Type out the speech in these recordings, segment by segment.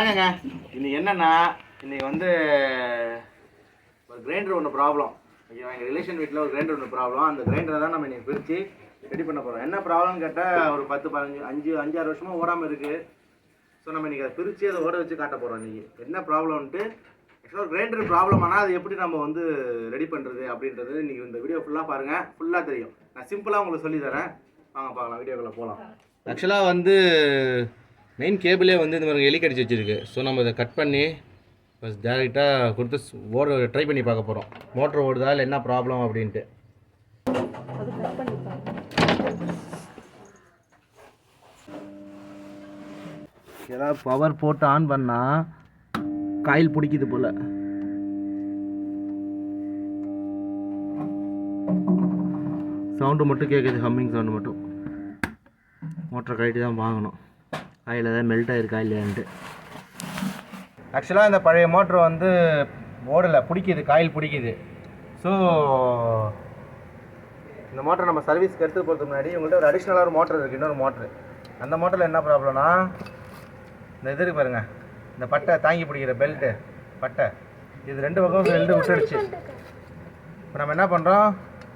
வணக்கங்க. இன்னைக்கு என்னன்னா இன்னைக்கு வந்து ஒரு கிரைண்டர் ஒன்று ப்ராப்ளம் ஓகேவா எங்கள் ரிலேஷன் வீட்டில் ஒரு கிரைண்டர் ஒன்று ப்ராப்ளம் அந்த கிரைண்டரை தான் நம்ம இன்னைக்கு பிரித்து ரெடி பண்ண போகிறோம் என்ன ப்ராப்ளம்னு கேட்டால் ஒரு பத்து பதினஞ்சு அஞ்சு அஞ்சாறு வருஷமாக ஓடாமல் இருக்குது ஸோ நம்ம இன்னைக்கு அதை பிரித்து அதை ஓட வச்சு காட்ட போகிறோம் இன்னைக்கு. என்ன ப்ராப்ளம்ன்ட்டு ஆக்சுவலாக ஒரு கிரைண்டர் ப்ராப்ளம் ஆனால் அது எப்படி நம்ம வந்து ரெடி பண்ணுறது அப்படின்றது இன்னைக்கு இந்த வீடியோ ஃபுல்லாக பாருங்கள் ஃபுல்லாக தெரியும். நான் சிம்பிளாக உங்களுக்கு சொல்லி தரேன். வாங்க பார்க்கலாம் வீடியோக்குள்ளே போகலாம் ஆக்சுவலாக வந்து மெயின் கேபிளே வந்து இந்த மாதிரி எலி கடிச்சு வச்சிருக்கு. ஸோ நம்ம இதை கட் பண்ணி ஃபஸ்ட் டேரெக்டாக கொடுத்து ஓட ட்ரை பண்ணி பார்க்க போகிறோம் மோட்ரு ஓடுதா இல்லை என்ன ப்ராப்ளம் அப்படின்ட்டு. ஏதாவது பவர் போட்டு ஆன் பண்ணால் காயில் பிடிக்குது போல். சவுண்டு மட்டும் கேட்குது ஹம்மிங் சவுண்டு மட்டும். மோட்டரை கழட்டி தான் வாங்கணும். காயில் ஏதாவது மெல்ட் ஆகிருக்கா இல்லையான்ட்டு. ஆக்சுவலாக இந்த பழைய மோட்ரு வந்து ஓடலை பிடிக்குது காயில் பிடிக்குது. ஸோ இந்த மோட்டரை நம்ம சர்வீஸ்க்கு எடுத்து போகிறதுக்கு முன்னாடி உங்கள்கிட்ட ஒரு அடிஷ்னலாக ஒரு மோட்டர் இருக்குது இன்னொரு மோட்ரு அந்த மோட்டரில் என்ன ப்ராப்ளம்னா இந்த இது இருக்கு பாருங்க. இந்த பட்டை தாங்கி பிடிக்கிற பெல்ட்டு பட்டை. இது ரெண்டு பக்கம் வெல்டு விட்டுடுச்சு இப்போ நம்ம என்ன பண்ணுறோம்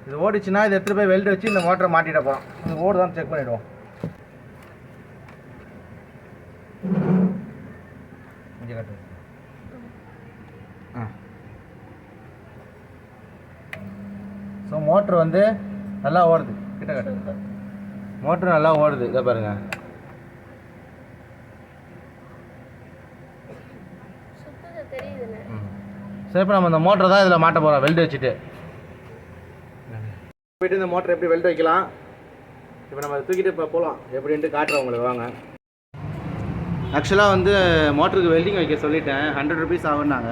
இது ஓடிச்சுன்னா இதை எடுத்துகிட்டு போய் வெல்டு வச்சு இந்த மோட்டரை மாட்டிட போகிறோம் இது ஓடுதான்னு செக் பண்ணிவிடுவோம் கொஞ்சம் காட்டு ஆ. ஸோ மோட்ரு வந்து நல்லா ஓடுது. கிட்ட காட்டுங்க மோட்ரு நல்லா ஓடுது. இதை பாருங்க. சுத்தது தெரியுதுண்ணே சரி இப்போ நம்ம இந்த மோட்டரை தான் இதில் மாட்ட போகிறோம் வெல்டு வச்சுட்டு. போயிட்டு இந்த மோட்டர் எப்படி வெல்டு வைக்கலாம்? இப்போ நம்ம தூக்கிட்டு இப்போ போகலாம். எப்படின்ட்டு காட்டுறேன் உங்களுக்கு. வாங்க. ஆக்சுவலாக வந்து மோட்டருக்கு வெல்டிங் வைக்க சொல்லிட்டேன். ஹண்ட்ரட் ருபீஸ் ஆகுன்னாங்க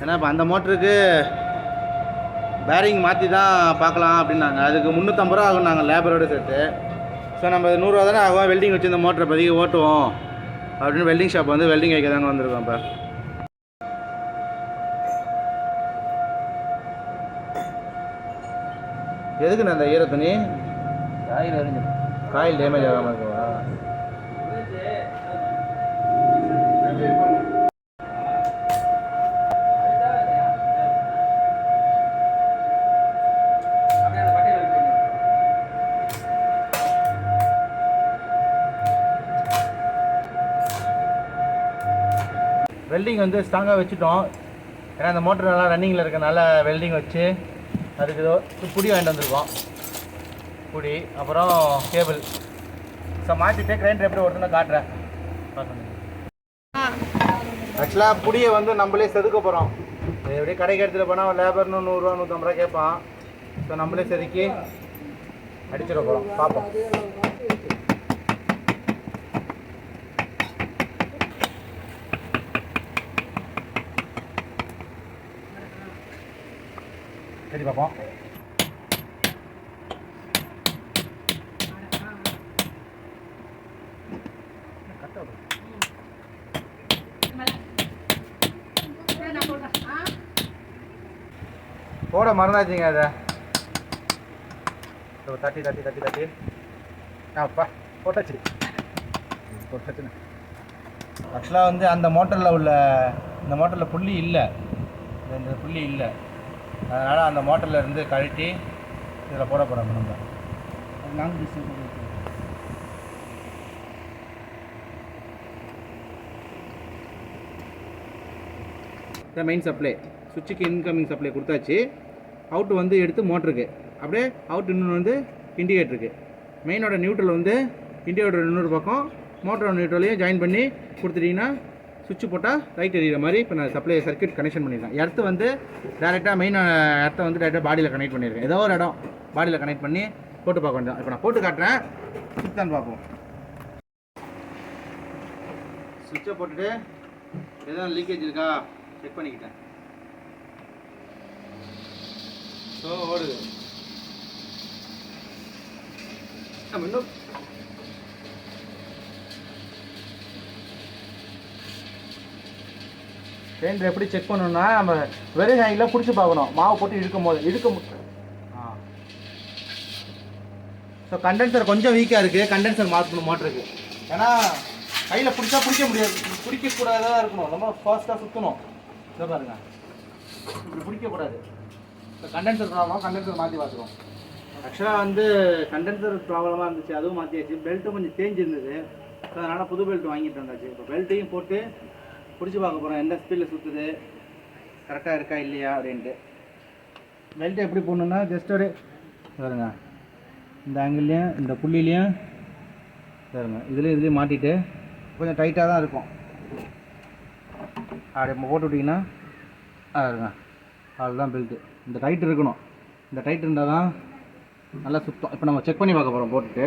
ஏன்னா இப்போ அந்த மோட்டருக்கு பேரிங் மாற்றி தான் பார்க்கலாம் அப்படின்னாங்க. அதுக்கு முந்நூற்றம்பது ரூபா ஆகுனாங்க லேபரோட சேர்த்து. ஸோ நம்ம நூறுரூவா தானே ஆகும். வெல்டிங் வச்சு இந்த மோட்டரை பதிக்க ஓட்டுவோம். அப்படின்னு வெல்டிங் ஷாப் வந்து வெல்டிங் வைக்க தாங்க வந்திருக்கோம் இப்போ. எதுக்கு அந்த ஈர துணி காயில் காயில் டேமேஜ் ஆகாமல் இருக்கவா? வெல்டிங் வந்து ஸ்ட்ராங்காக வச்சுட்டோம். ஏன்னா அந்த மோட்டர் நல்லா ரன்னிங்கில் இருக்கனால வெல்டிங் வச்சு அதுக்கு ஏதோ புடி வாங்கிட்டு வந்திருக்கோம். புடி அப்புறம் கேபிள். ஸோ மாற்றிட்டு கிரைண்டர் எப்படி ஒருத்தனை காட்டுறேன். ஆக்சுவலாக புடியை வந்து நம்மளே செதுக்க போகிறோம் எப்படி கடைக்கு எடுத்துகிட்டு போனால் லேபர்னு நூறுரூவா நூற்றம்பது ரூபா கேட்பான். ஸோ நம்மளே செதுக்கி அடிச்சிட போகிறோம் பார்ப்போம். சரி பார்ப்போம் போட மறந்தாச்சுங்க அதை. தட்டி தட்டி தட்டி தட்டி. அப்பா போட்டாச்சு. போட்டாச்சுண்ணே ஆக்சுவலாக வந்து அந்த மோட்டரில் உள்ள இந்த மோட்டரில் புள்ளி இல்லை. இந்த புள்ளி இல்லை. அதனால் அந்த மோட்டரில் இருந்து கழட்டி இதில் போட போகிறோம் நம்ம. லாங் டிஸ்டன்ஸ் இதான் மெயின் சப்ளை சுவிட்சுக்கு இன்கமிங் சப்ளை கொடுத்தாச்சு. அவுட் வந்து எடுத்து மோட்டருக்கு. அப்படியே அவுட் இன்னொன்று வந்து இண்டிகேட்டருக்கு மெயினோட நியூட்ரல் வந்து இண்டிகேட்டர் இன்னொரு பக்கம் மோட்டரோட நியூட்ரலையும் ஜாயின் பண்ணி கொடுத்துட்டிங்கன்னா சுவிட்ச் போட்டால் லைட் எரியிற மாதிரி இப்போ நான் சப்ளை சர்க்கியூட் கனெக்ஷன் பண்ணியிருக்கேன் எர்த்து வந்து டேரெக்டாக மெயின் இடத்த வந்து டேரெக்டாக பாடியில் கனெக்ட் பண்ணியிருக்கேன் ஏதோ ஒரு இடம் பாடியில் கனெக்ட் பண்ணி போட்டு பார்க்க வேண்டியதான் இப்போ நான் போட்டு காட்டுறேன். சுத்தான்னு பார்ப்போம். சுவிட்சை போட்டுட்டு எதாவது லீக்கேஜ் இருக்கா? செக் பண்ணிக்கிட்டேன். ஸோ ஓடுது. நம்ம இன்னும் கிரைண்டர் எப்படி செக் பண்ணணும்னா நம்ம வெறும் ஹேங்கில் பிடிச்சி பார்க்கணும். மாவு போட்டு இழுக்கும் போது. இழுக்க ஆ. ஸோ கண்டென்சர் கொஞ்சம் வீக்காக இருக்குது கண்டென்சர் மாற்றணும் மாட்டிருக்கு ஏன்னா கையில் பிடிச்சா பிடிக்க முடியாது. பிடிக்கக்கூடாதா இருக்கணும். ரொம்ப ஃபாஸ்ட்டாக சுற்றணும் இதை பாருங்க. இப்படி பிடிக்கக்கூடாது. இப்போ கண்டென்சர் ப்ராப்ளம் கண்டென்சர் மாற்றி பார்த்துருவோம். ஆக்சுவலாக வந்து கண்டென்சர் ப்ராப்ளமாக இருந்துச்சு. அதுவும் மாற்றியாச்சு பெல்ட்டும் கொஞ்சம் சேஞ்ச் இருந்தது. ஸோ அதனால் புது பெல்ட் வாங்கிட்டு வந்தாச்சு. இப்போ பெல்ட்டையும் போட்டு பிடிச்சி பார்க்க போகிறோம் எந்த ஸ்பீடில் சுற்றுது கரெக்டாக இருக்கா இல்லையா அப்படின்ட்டு. பெல்ட் எப்படி போடணுன்னா ஜஸ்ட் ஒரு பாருங்க. இந்த ஆங்கிள்லேயும் இந்த புள்ளிலையும் பாருங்க. இதுலேயும் இதுலேயும் மாட்டிட்டு கொஞ்சம் டைட்டாக தான் இருக்கும். அப்படி நம்ம போட்டு விட்டிங்கன்னா அதுங்க அதுதான் பெல்ட்டு இந்த டைட் இருக்கணும். இந்த டைட் இருந்தால் தான் நல்லா சுத்தம். இப்போ நம்ம செக் பண்ணி பார்க்க போகிறோம் போட்டுட்டு.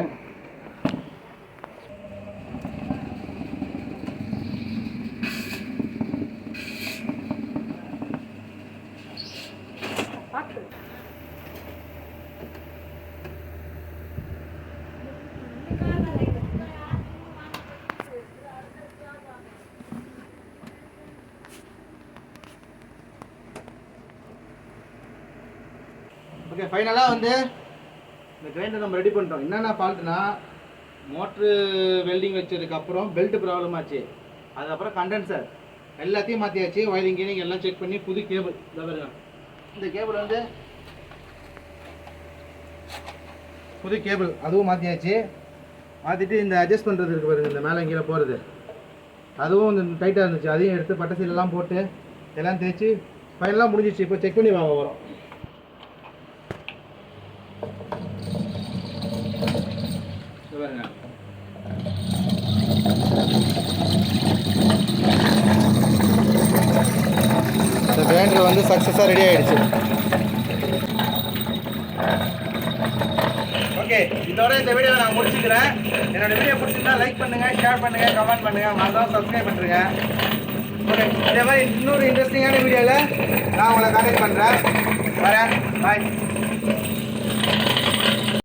ஓகே ஃபைனலாக வந்து இந்த கிரைண்டர் நம்ம ரெடி பண்ணிட்டோம். என்னென்ன ஃபால்ட்னா மோட்ரு வெல்டிங் வச்சதுக்கப்புறம் பெல்ட் ப்ராப்ளம் ஆச்சு. அதுக்கப்புறம் கண்டென்சர் எல்லாத்தையும் மாற்றியாச்சு ஒயரிங் கீரிங் எல்லாம் செக் பண்ணி புது கேபிள் இந்த இந்த கேபிள் வந்து புது கேபிள் அதுவும் மாற்றியாச்சு மாற்றிட்டு இந்த அட்ஜஸ்ட் பண்ணுறது இருக்குது பாருங்க இந்த மேலே கீழே போகிறது அதுவும் இந்த டைட்டாக இருந்துச்சு. அதையும் எடுத்து பட்டை சீலெல்லாம் போட்டு எல்லாம் தேய்ச்சி ஃபைனலாக முடிஞ்சிச்சு இப்போ செக் பண்ணி வாங்க வரோம் இது பாருங்க இந்த கிரைண்டர் வந்து சக்ஸஸாக ரெடி ஆகிடுச்சு ஓகே இதோட இந்த வீடியோவை நான் முடிச்சுக்கிறேன். என்னோட வீடியோ பிடிச்சிருந்தா லைக் பண்ணுங்க ஷேர் பண்ணுங்க கமெண்ட் பண்ணுங்க. மறக்காம சப்ஸ்கிரைப் பண்ணுங்க ஓகே இதே மாதிரி இன்னொரு இன்ட்ரெஸ்டிங்கான வீடியோவில் நான் உங்களை கான்டாக்ட் பண்ணுறேன் வரேன். பாய்